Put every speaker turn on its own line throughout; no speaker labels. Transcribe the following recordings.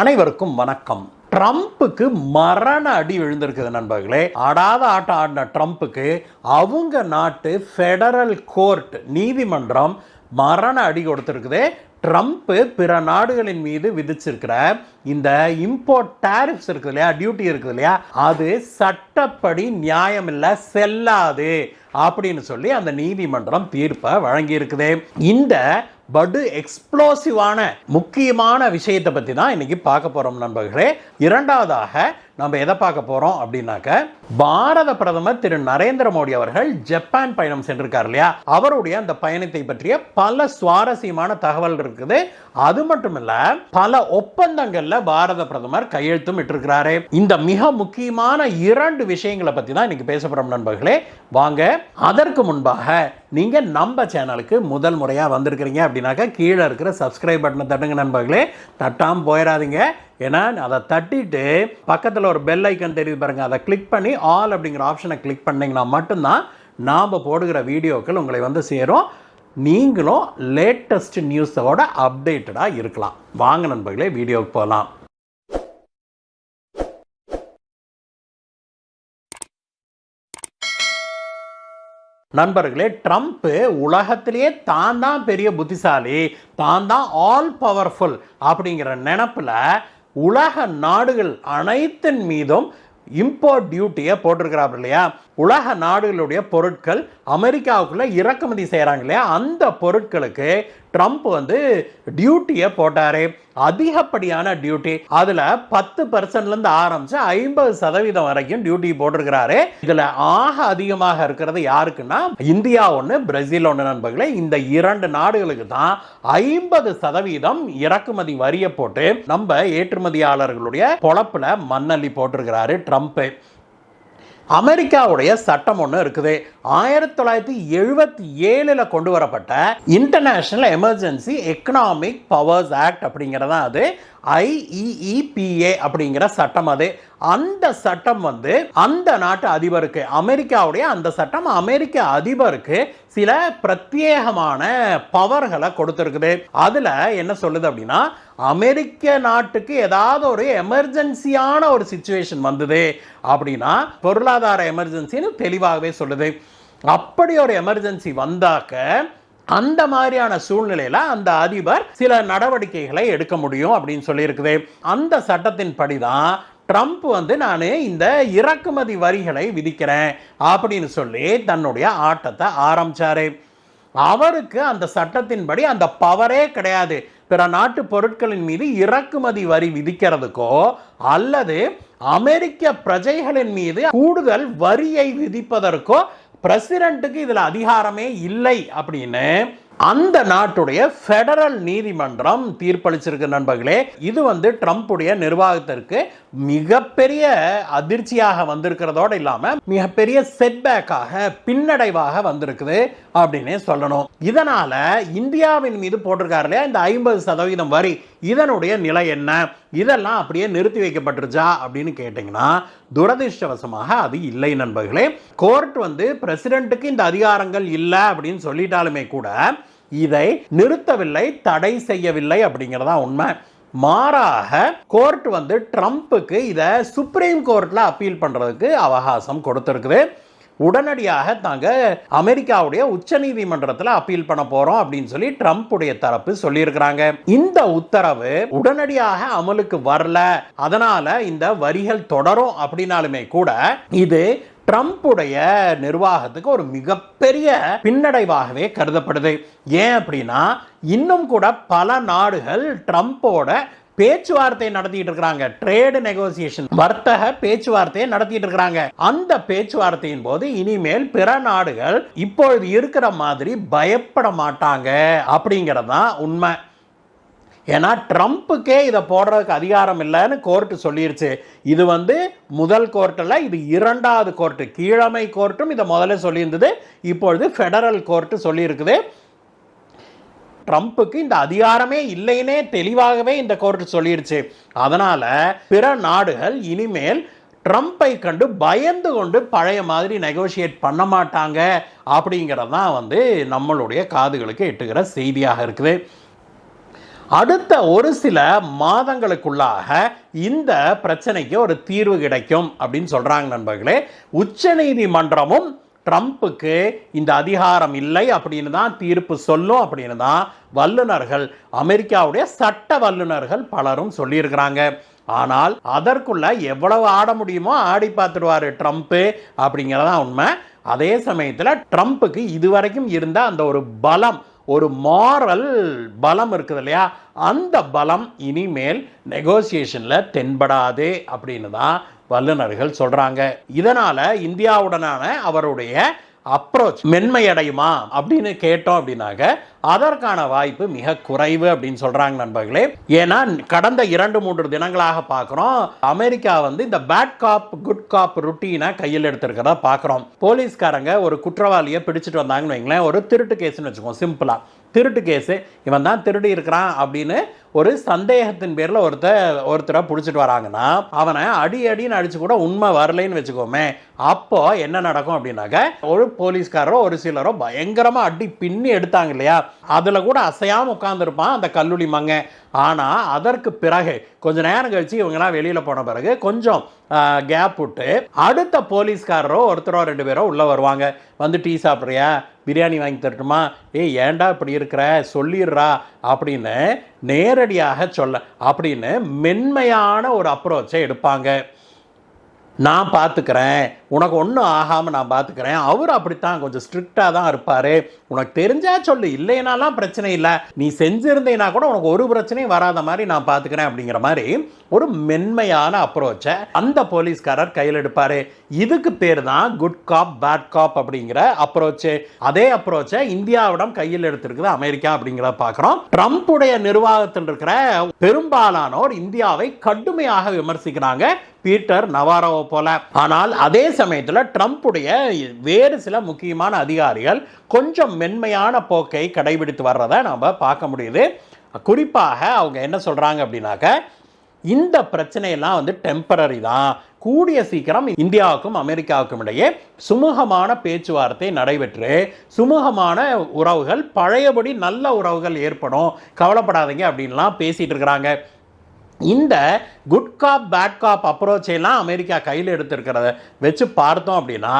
அனைவருக்கும் வணக்கம். ட்ரம்ப்புக்கு மரண அடி விழுந்திருக்குது நண்பர்களே. ஆடாத ஆட்டம் ஆடின ட்ரம்ப்புக்கு அவங்க நாட்டு ஃபெடரல் கோர்ட் நீதிமன்றம் மரண அடி கொடுத்துருக்குது. ட்ரம்ப்பு பிற நாடுகளின் மீது விதிச்சிருக்கிற இந்த இம்போர்ட் டேரிஃப்ஸ் இருக்குது இல்லையா டியூட்டி இருக்குது இல்லையா அது சட்டப்படி நியாயம் இல்லை செல்லாது அப்படின்னு சொல்லி அந்த நீதிமன்றம் தீர்ப்பை வழங்கியிருக்குது. இந்த படு எக்ஸ்ப்ளோசிவான முக்கியமான விஷயத்தை பற்றி தான் இன்றைக்கி பார்க்க போகிறோம் நண்பர்களே. இரண்டாவதாக நம்ம எதை பார்க்க போகிறோம் அப்படின்னாக்க பாரத பிரதமர் திரு நரேந்திர மோடி அவர்கள் ஜப்பான் பயணம் சென்றிருக்கார் இல்லையா? அவருடைய அந்த பயணத்தை பற்றிய பல சுவாரஸ்யமான தகவல் இருக்குது. அது மட்டும் இல்ல பல ஒப்பந்தங்கள்ல பாரத பிரதமர் கையெழுத்தும் இட்டிருக்கிறாரு. இந்த மிக முக்கியமான இரண்டு விஷயங்களை பற்றி தான் இன்னைக்கு பேச போறோம் நண்பர்களே. வாங்க அதற்கு முன்பாக நீங்க நம்ம சேனலுக்கு முதல் முறையா வந்திருக்கிறீங்க அப்படின்னாக்கா கீழே இருக்கிற சப்ஸ்கிரைப் பட்டனை தட்டுங்க நண்பர்களே. தட்டாம போயிடாதீங்க. ஏன்னா அதை தட்டிட்டு பக்கத்தில் ஒரு பெல் ஐக்கன் தெரியுது பாருங்கள் அதை கிளிக் பண்ணி ஆல் அப்படிங்கிற ஆப்ஷனை கிளிக் பண்ணீங்கன்னா மட்டும்தான் நாம் போடுகிற வீடியோக்கள் உங்களை வந்து சேரும். நீங்களும் லேட்டஸ்ட் நியூஸோட அப்டேட்டடாக இருக்கலாம். வாங்க நண்பர்களே வீடியோவுக்கு போகலாம் நண்பர்களே ட்ரம்ப்பு உலகத்திலேயே தான் தான் பெரிய புத்திசாலி தான் தான் ஆல் பவர்ஃபுல் அப்படிங்கிற நினப்பில் உலக நாடுகள் அனைத்தின் மீதும் இம்போர்ட் டியூட்டியை போட்டிருக்கிறார் இல்லையா? உலக நாடுகளுடைய பொருட்கள் அமெரிக்காவுக்குள்ள இறக்குமதி செய்கிறாங்க இல்லையா? அந்த பொருட்களுக்கு ட்ரம்ப் வந்து டியூட்டியை போட்டாரு. அதிகப்படியான டியூட்டி. அதில் பத்து பர்சன்ட்லேருந்து ஆரம்பித்து ஐம்பது சதவீதம் வரைக்கும் டியூட்டி போட்டிருக்கிறாரு. இதில் ஆக அதிகமாக இருக்கிறது யாருக்குன்னா இந்தியா ஒன்று பிரேசில் ஒன்று நண்பர்களே. இந்த இரண்டு நாடுகளுக்கு தான் ஐம்பது சதவீதம் இறக்குமதி வரியை போட்டு நம்ம ஏற்றுமதியாளர்களுடைய பொழப்பில் மண்ணள்ளி போட்டிருக்கிறாரு ட்ரம்ப். அமெரிக்காவுடைய சட்டம் ஒன்று இருக்குது. ஆயிரத்தி தொள்ளாயிரத்தி எழுபத்தி ஏழில் கொண்டு வரப்பட்ட international emergency economic powers act அப்படிங்கிறது தான் அது ஐஇஇபிஏ அப்படிங்கிற சட்டம் அது. அந்த சட்டம் வந்து அந்த நாட்டு அதிபருக்கு அமெரிக்காவுடைய அந்த சட்டம் அமெரிக்க அதிபருக்கு சில பிரத்யேகமான பவர்களை கொடுத்துருக்குது. அதில் என்ன சொல்லுது அப்படின்னா அமெரிக்க நாட்டுக்கு ஏதாவது ஒரு எமர்ஜென்சியான ஒரு சுச்சுவேஷன் வந்தது அப்படின்னா பொருளாதார எமர்ஜென்சின்னு தெளிவாகவே சொல்லுது. அப்படி ஒரு எமர்ஜென்சி வந்தாக்க அந்த மாதிரியான சூழ்நிலையில் அந்த அதிபர் சில நடவடிக்கைகளை எடுக்க முடியும் அப்படின்னு சொல்லியிருக்குது. அந்த சட்டத்தின் படி தான் ட்ரம்ப் வந்து நான் இந்த இறக்குமதி வரிகளை விதிக்கிறேன் அப்படின்னு சொல்லி தன்னுடைய ஆட்டத்தை ஆரம்பித்தார் அவருக்கு அந்த சட்டத்தின்படி அந்த பவரே கிடையாது. பிற நாட்டு பொருட்களின் மீது இறக்குமதி வரி விதிக்கிறதுக்கோ அல்லது அமெரிக்க பிரஜைகளின் மீது கூடுதல் வரியை விதிப்பதற்கோ பிரசிடென்ட்டுக்கு இதில் அதிகாரமே இல்லை அப்படின்னு அந்த நாட்டுடைய ஃபெடரல் நீதிமன்றம் தீர்ப்பளிச்சிருக்கு நண்பர்களே. இது வந்து ட்ரம்ப்புடைய நிர்வாகத்திற்கு மிகப்பெரிய அதிர்ச்சியாக வந்திருக்கிறதோடு இல்லாமல் மிகப்பெரிய செட்பேக்காக பின்னடைவாக வந்திருக்குது அப்படின்னே சொல்லணும். இதனால் இந்தியாவின் மீது போட்டிருக்காரு இல்லையா? இந்த ஐம்பது சதவீதம் வரி. இதனுடைய நிலை என்ன? இதெல்லாம் அப்படியே நிறுத்தி வைக்கப்பட்டுருச்சா அப்படின்னு கேட்டிங்கன்னா துரதிருஷ்டவசமாக அது இல்லை நண்பர்களே. கோர்ட் வந்து பிரசிடென்ட்டுக்கு இந்த அதிகாரங்கள் இல்லை அப்படின்னு சொல்லிட்டாலுமே கூட இதை நிறுத்தவில்லை தடை செய்யவில்லை அப்படிங்கிறதா உண்மை. மாறாக கோர்ட் வந்து ட்ரம்ப்புக்கு இதை சுப்ரீம் கோர்ட்டில் அப்பீல் பண்ணுறதுக்கு அவகாசம் கொடுத்துருக்குது. உடனடியாக நாங்கள் அமெரிக்காவுடைய உச்சநீதிமன்றத்தில் அப்பீல் பண்ண போகிறோம் அப்படின்னு சொல்லி ட்ரம்ப்புடைய தரப்பு சொல்லியிருக்கிறாங்க. இந்த உத்தரவு உடனடியாக அமலுக்கு வரல. அதனால இந்த வரிகள் தொடரும் அப்படின்னாலுமே கூட இது ட்ரம்ப்புடைய நிர்வாகத்துக்கு ஒரு மிகப்பெரிய பின்னடைவாகவே கருதப்படுது. ஏன் அப்படின்னா இன்னும் கூட பல நாடுகள் ட்ரம்ப்போட பேச்சுவார்த்தை நடத்திட்டு இருக்கிறாங்க. ட்ரேடு நெகோசியேஷன் வர்த்தக பேச்சுவார்த்தையை நடத்திட்டு இருக்கிறாங்க. அந்த பேச்சுவார்த்தையின் போது இனிமேல் பிற நாடுகள் இப்பொழுது இருக்கிற மாதிரி பயப்பட மாட்டாங்க அப்படிங்கிறது தான் உண்மை. ஏன்னா ட்ரம்ப்புக்கே இதை போடுறதுக்கு அதிகாரம் இல்லைன்னு கோர்ட்டு சொல்லிருச்சு. இது வந்து முதல் கோர்ட்டில் இது இரண்டாவது கோர்ட்டு. கீழமை கோர்ட்டும் இதை முதல்ல சொல்லியிருந்தது. இப்பொழுது ஃபெடரல் கோர்ட்டு சொல்லியிருக்குது. ட்ரம்ப்புக்கு இந்த அதிகாரமே இல்லைன்னே தெளிவாகவே இந்த கோர்ட் சொல்லிருச்சு. அதனால் பிற நாடுகள் இனிமேல் ட்ரம்ப்பை கண்டு பயந்து கொண்டு பழைய மாதிரி நெகோஷியேட் பண்ண மாட்டாங்க அப்படிங்கிறது தான் வந்து நம்மளுடைய காதுகளுக்கு எட்டுகிற செய்தியாக இருக்குது. அடுத்த ஒரு சில மாதங்களுக்குள்ளாக இந்த பிரச்சனைக்கு ஒரு தீர்வு கிடைக்கும் அப்படின்னு சொல்கிறாங்க நண்பர்களே. உச்சநீதிமன்றமும் ட்ரம்ப்புக்கு இந்த அதிகாரம் இல்லை அப்படின்னு தான் தீர்ப்பு சொல்லும் அப்படின்னு தான் வல்லுநர்கள் அமெரிக்காவுடைய சட்ட வல்லுநர்கள் பலரும் சொல்லியிருக்கிறாங்க. ஆனால் அதற்குள்ள எவ்வளவு ஆட முடியுமோ ஆடி பார்த்துடுவார் ட்ரம்ப்பு அப்படிங்கிறதான் உண்மை. அதே சமயத்தில் ட்ரம்ப்புக்கு இதுவரைக்கும் இருந்த அந்த ஒரு பலம் ஒரு மாரல் பலம் இருக்குது இல்லையா? அந்த பலம் இனிமேல் நெகோசியேஷனில் தென்படாது அப்படின்னு தான் வல்லுநர்கள் சொல்கிறாங்க இதனால் இந்தியாவுடனான அவருடைய அப்ரோச் மென்மையடையுமா அப்படின்னு கேட்டோம் அப்படின்னாக்க அதற்கான வாய்ப்பு மிக குறைவு அப்படின்னு சொல்றாங்க நண்பர்களே. ஏன்னா கடந்த இரண்டு மூன்று தினங்களாக பார்க்குறோம் அமெரிக்கா வந்து இந்த பேட் காப் குட் காப் ருட்டீனை கையில் எடுத்திருக்கிறதா பார்க்குறோம். போலீஸ்காரங்க ஒரு குற்றவாளியை பிடிச்சிட்டு வந்தாங்கன்னு வைங்களேன் ஒரு திருட்டு கேஸ்னு வச்சுக்கோங்க சிம்பிளாக திருட்டு கேஸு. இவன் தான் திருடி இருக்கிறான் அப்படின்னு ஒரு சந்தேகத்தின் பேரில் ஒருத்தர் ஒருத்தரை பிடிச்சிட்டு வராங்கன்னா அவனை அடி அடின்னு அடிச்சு கூட உண்மை வரலைன்னு வச்சுக்கோமே. அப்போ என்ன நடக்கும் அப்படின்னாக்க ஒரு போலீஸ்காரரோ ஒரு சிலரோ பயங்கரமாக அடி பின்னி எடுத்தாங்க இல்லையா? அதில் கூட அசையாமல் உட்காந்துருப்பான் அந்த கல்லூரி மங்க ஆனால் அதற்கு பிறகு கொஞ்ச நேரம் கழிச்சு இவங்கெல்லாம் வெளியில் போன பிறகு கொஞ்சம் கேப் விட்டு அடுத்த போலீஸ்காரரோ ஒருத்தரோ ரெண்டு பேரோ உள்ளே வருவாங்க. வந்து டீ சாப்பிட்றியா? பிரியாணி வாங்கி தரட்டுமா? ஏய் ஏன்டா இப்படி இருக்கிற? சொல்லிடுறா. அப்படின்னு நேரடியாக சொல்ல அப்படின்னு மென்மையான ஒரு அப்ரோச்சை எடுப்பாங்க. நான் பார்த்துக்கிறேன். உனக்கு ஒன்றும் ஆகாமல் நான் பார்த்துக்கிறேன். அவர் அப்படித்தான் கொஞ்சம் ஸ்ட்ரிக்டாக தான் இருப்பார். உனக்கு தெரிஞ்சா சொல்லு. இல்லைனாலாம் பிரச்சனை இல்லை. நீ செஞ்சிருந்தேனா கூட உனக்கு ஒரு பிரச்சனையும் வராத மாதிரி நான் பார்த்துக்கிறேன் அப்படிங்கிற மாதிரி ஒரு மென்மையான அப்ரோச்சை அந்த போலீஸ்காரர் கையில் எடுப்பார். இதுக்கு பேர் தான் குட் காப் பேட் காப் அப்படிங்கிற அப்ரோச்சு அதே அப்ரோச்சை இந்தியாவிடம் கையில் எடுத்திருக்குது அமெரிக்கா அப்படிங்கிறத பார்க்குறோம். ட்ரம்ப்புடைய நிர்வாகத்தில் இருக்கிற பெரும்பாலானோர் இந்தியாவை கடுமையாக விமர்சிக்கிறாங்க. பீட்டர் நவாரோவை போல. ஆனால் அதே சமயத்தில் ட்ரம்ப்புடைய வேறு சில முக்கியமான அதிகாரிகள் கொஞ்சம் மென்மையான போக்கை கடைபிடித்து வர்றதை நாம் பார்க்க முடியுது. குறிப்பாக அவங்க என்ன சொல்கிறாங்க அப்படின்னாக்க இந்த பிரச்சனையெல்லாம் வந்து டெம்பரரி தான். கூடிய சீக்கிரம் இந்தியாவுக்கும் அமெரிக்காவுக்கும் இடையே சுமூகமான பேச்சுவார்த்தை நடைபெற்று சுமூகமான உறவுகள் பழையபடி நல்ல உறவுகள் ஏற்படும். கவலைப்படாதீங்க அப்படின்லாம் பேசிகிட்டு இருக்கிறாங்க. இந்த குட் காப் பேட் காப் அப்ரோச்செல்லாம் அமெரிக்கா கையில் எடுத்திருக்கிறத வச்சு பார்த்தோம் அப்படின்னா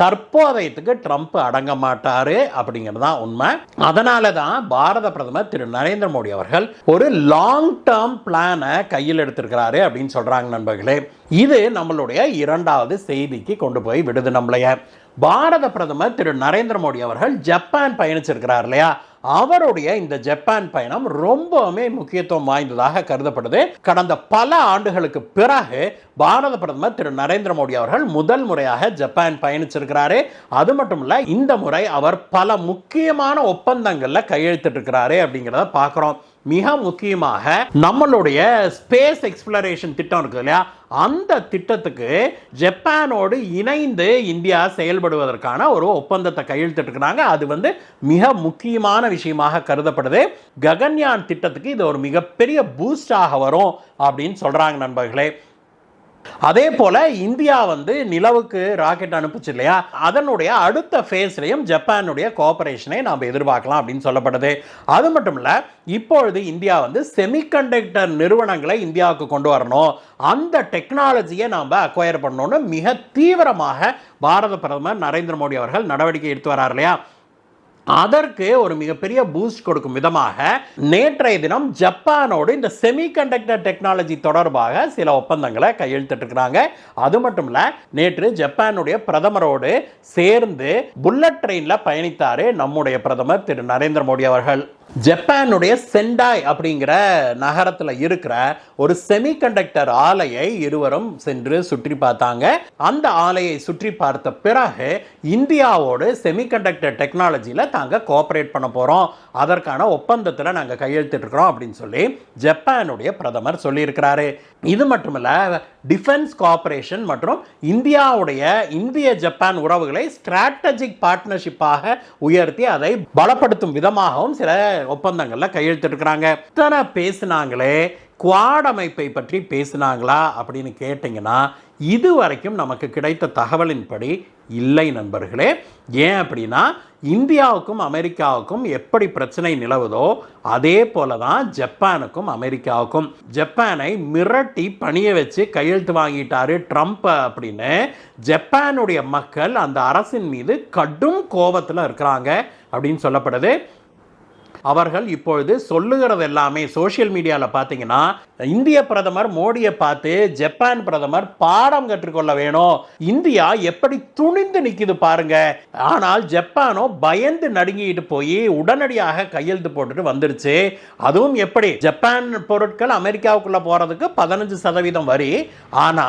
தற்போதையத்துக்கு ட்ரம்ப் அடங்க மாட்டார் அப்படிங்கிறது தான் உண்மை. அதனால தான் பாரத பிரதமர் திரு நரேந்திர மோடி அவர்கள் ஒரு லாங் டேர்ம் பிளானை கையில் எடுத்திருக்கிறாரு அப்படின்னு சொல்கிறாங்க நண்பர்களே. இது நம்மளுடைய இரண்டாவது செய்திக்கு கொண்டு போய் விடுது நம்மளைய. பாரத பிரதமர் திரு நரேந்திர மோடி அவர்கள் ஜப்பான் பயணிச்சிருக்கிறார் இல்லையா? அவருடைய இந்த ஜப்பான் பயணம் ரொம்பவுமே முக்கியத்துவம் வாய்ந்ததாக கருதப்படுது. கடந்த பல ஆண்டுகளுக்கு பிறகு பாரத பிரதமர் திரு நரேந்திர மோடி அவர்கள் முதல் முறையாக ஜப்பான் பயணிச்சிருக்கிறாரு. அது மட்டும் இல்லை இந்த முறை அவர் பல முக்கியமான ஒப்பந்தங்களில் கையெழுத்திட்டிருக்கிறாரு அப்படிங்கிறத பார்க்குறோம். மிக முக்கியமாக நம்மளுடைய ஸ்பேஸ் எக்ஸ்ப்ளரேஷன் திட்டம் இருக்குது இல்லையா? அந்த திட்டத்துக்கு ஜப்பானோடு இணைந்து இந்தியா செயல்படுவதற்கான ஒரு ஒப்பந்தத்தை கையெழுத்திட்டுருக்கிறாங்க. அது வந்து மிக முக்கியமான விஷயமாக கருதப்படுது. ககன்யான் திட்டத்துக்கு இது ஒரு மிகப்பெரிய பூஸ்டாக வரும் அப்படின்னு சொல்கிறாங்க நண்பர்களே. அதே போல இந்தியா வந்து நிலவுக்கு ராக்கெட் அனுப்புச்சு இல்லையா? அதனுடைய அடுத்த ஃபேஸ்லையும் ஜப்பானுடைய கோஆபரேஷனை நாம் எதிர்பார்க்கலாம் அப்படின்னு சொல்லப்படுது. அது மட்டும் இல்லை இப்பொழுது இந்தியா வந்து செமிகண்டக்டர் நிறுவனங்களை இந்தியாவுக்கு கொண்டு வரணும். அந்த டெக்னாலஜியை நாம் அக்வயர் பண்ணணும்னு மிக தீவிரமாக பாரத பிரதமர் நரேந்திர மோடி அவர்கள் நடவடிக்கை எடுத்து வரார் இல்லையா? அதற்கு ஒரு மிகப்பெரிய பூஸ்ட் கொடுக்கும் விதமாக நேற்றைய தினம் ஜப்பானோடு இந்த செமிகண்டக்டர் டெக்னாலஜி தொடர்பாக சில ஒப்பந்தங்களை கையெழுத்திட்டிருக்கிறாங்க. அது மட்டும் இல்லை நேற்று ஜப்பானுடைய பிரதமரோடு சேர்ந்து புல்லட் ட்ரெயினில் பயணித்தார் நம்முடைய பிரதமர் திரு நரேந்திர மோடி அவர்கள். ஜப்பானுடைய செண்டாய் அப்படிங்கிற நகரத்தில் இருக்கிற ஒரு செமிகண்டக்டர் ஆலையை இருவரும் சென்று சுற்றி பார்த்தாங்க. அந்த ஆலையை சுற்றி பார்த்த பிறகு இந்தியாவோடு செமிகண்டக்டர் டெக்னாலஜியில் தாங்க கோஆப்ரேட் பண்ண போகிறோம் அதற்கான ஒப்பந்தத்தில் நாங்கள் கையெழுத்திட்டுருக்கிறோம் அப்படின்னு சொல்லி ஜப்பானுடைய பிரதமர் சொல்லியிருக்கிறாரு. இது மட்டுமல்ல டிஃபென்ஸ் கோஆப்ரேஷன் மற்றும் இந்தியாவுடைய இந்திய ஜப்பான் உறவுகளை ஸ்ட்ராட்டஜிக் பார்ட்னர்ஷிப்பாக உயர்த்தி அதை பலப்படுத்தும் விதமாகவும் சில ஒப்பந்தங்களில் கையெழுத்திட்டுருக்கிறாங்க. இத்தனை பேசினாங்களே குவாட் அமைப்பை பற்றி பேசினாங்களா அப்படின்னு கேட்டிங்கன்னா இதுவரைக்கும் நமக்கு கிடைத்த தகவலின்படி இல்லை நண்பர்களே. ஏன் அப்படின்னா இந்தியாவுக்கும் அமெரிக்காவுக்கும் எப்படி பிரச்சனை நிலவுதோ அதே போல தான் ஜப்பானுக்கும் அமெரிக்காவுக்கும். ஜப்பானை மிரட்டி பணிய வச்சு கையெழுத்து வாங்கிட்டாரு ட்ரம்ப் அப்படின்னு ஜப்பானுடைய மக்கள் அந்த அரசின் மீது கடும் கோபத்தில் இருக்கிறாங்க அப்படின்னு சொல்லப்படுது. அவர்கள் இப்பொழுது சொல்லுகிறது எல்லாமே சோசியல் மீடியாவில் பார்த்தீங்கன்னா இந்திய பிரதமர் மோடியை பார்த்து ஜப்பான் பிரதமர் பாடம் கற்றுக்கொள்ள வேணும் இந்தியா எப்படி துணிந்து நிற்கிது பாருங்க. ஆனால் ஜப்பானோ பயந்து நடுங்கிட்டு போய் உடனடியாக கையெழுத்து போட்டுட்டு வந்துருச்சு. அதுவும் எப்படி? ஜப்பான் பொருட்கள் அமெரிக்காவுக்குள்ள போறதுக்கு பதினஞ்சு சதவீதம் வரி. ஆனா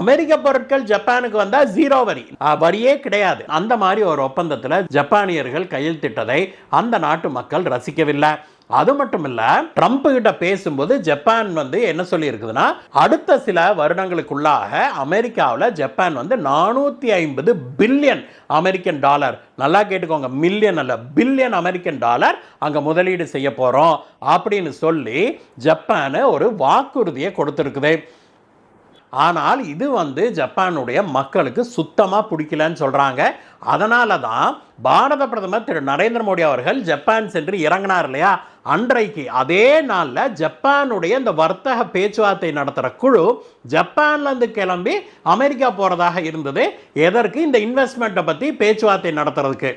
அமெரிக்க பொருட்கள் ஜப்பானுக்கு வந்தா ஜீரோ வரி. வரியே கிடையாது. அந்த மாதிரி ஒரு ஒப்பந்தத்தில் ஜப்பானியர்கள் கையெழுத்திட்டதை அந்த நாட்டு மக்கள் ரசிக்கவில்லை அது மட்டும் இல்ல ட்ரம்ப் கிட்ட பேசும்போது ஜப்பான் வந்து என்ன சொல்லி இருக்குதுன்னா அடுத்த சில வருடங்களுக்குள்ளாக அமெரிக்காவில் ஜப்பான் வந்து நானூற்றி ஐம்பது பில்லியன் அமெரிக்கன் டாலர் நல்லா கேட்டுக்கோங்க மில்லியன் அல்ல பில்லியன் அமெரிக்கன் டாலர் அங்கே முதலீடு செய்ய போகிறோம் அப்படின்னு சொல்லி ஜப்பானு ஒரு வாக்குறுதியை கொடுத்துருக்குது. ஆனால் இது வந்து ஜப்பானுடைய மக்களுக்கு சுத்தமாக பிடிக்கலன்னு சொல்கிறாங்க அதனால தான் பாரத பிரதமர் திரு நரேந்திர மோடி அவர்கள் ஜப்பான் சென்று இறங்கினார் இல்லையா? அன்றைக்கு அதே நாளில் ஜப்பானுடைய இந்த வர்த்தக பேச்சுவார்த்தை நடத்துகிற குழு ஜப்பான்லேருந்து கிளம்பி அமெரிக்கா போகிறதாக இருந்தது. எதற்கு? இந்த இன்வெஸ்ட்மெண்ட்டை பற்றி பேச்சுவார்த்தை நடத்துறதுக்கு.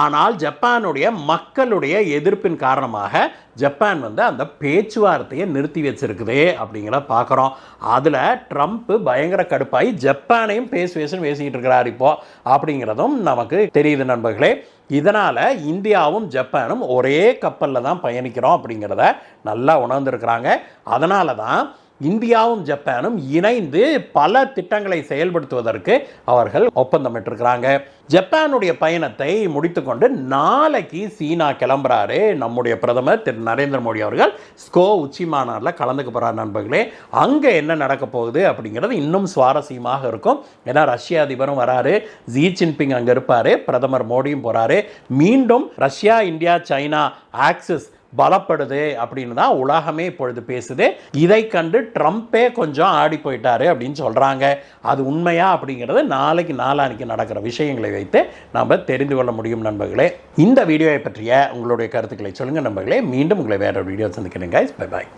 ஆனால் ஜப்பானுடைய மக்களுடைய எதிர்ப்பின் காரணமாக ஜப்பான் வந்து அந்த பேச்சுவார்த்தையை நிறுத்தி வச்சிருக்குது அப்படிங்கிறத பார்க்குறோம். அதில் ட்ரம்ப்பு பயங்கர கடுப்பாகி ஜப்பானையும் பேசு பேசுன்னு பேசிக்கிட்டு இருக்கிறார் இப்போது அப்படிங்கிறதும் நமக்கு தெரியுது நண்பர்களே. இதனால் இந்தியாவும் ஜப்பானும் ஒரே கப்பலில் தான் பயணிக்கிறோம் அப்படிங்கிறத நல்லா உணர்ந்துருக்கிறாங்க. அதனால தான் இந்தியாவும் ஜப்பானும் இணைந்து பல திட்டங்களை செயல்படுத்துவதற்கு அவர்கள் ஒப்பந்தமிட்டிருக்கிறாங்க. ஜப்பானுடைய பயணத்தை முடித்துக்கொண்டு நாளைக்கு சீனா கிளம்புறாரு நம்முடைய பிரதமர் திரு நரேந்திர மோடி அவர்கள். ஸ்கோ உச்சி மாநாட்டில் கலந்துக்க போகிறார் நண்பர்களே. அங்கே என்ன நடக்க போகுது அப்படிங்கிறது இன்னும் சுவாரஸ்யமாக இருக்கும். ஏன்னா ரஷ்ய அதிபரும் வராரு. ஜி ஜின்பிங் அங்கே இருப்பார். பிரதமர் மோடியும் போகிறாரு மீண்டும் ரஷ்யா இந்தியா சைனா ஆக்சிஸ் பலப்படுது அப்படின்னு தான் உலகமே இப்பொழுது பேசுது. இதை கண்டு ட்ரம்ப்பே கொஞ்சம் ஆடி போயிட்டாரு அப்படின்னு சொல்கிறாங்க அது உண்மையா அப்படிங்கிறது நாளைக்கு நாளானிக்கு நடக்கிற விஷயங்களை வைத்து நம்ம தெரிந்து கொள்ள முடியும் நண்பர்களே. இந்த வீடியோவை பற்றிய உங்களுடைய கருத்துக்களை சொல்லுங்கள் நண்பர்களே. மீண்டும் உங்களை வேற வீடியோ சந்திக்கிறேன் கைஸ் பை பாய்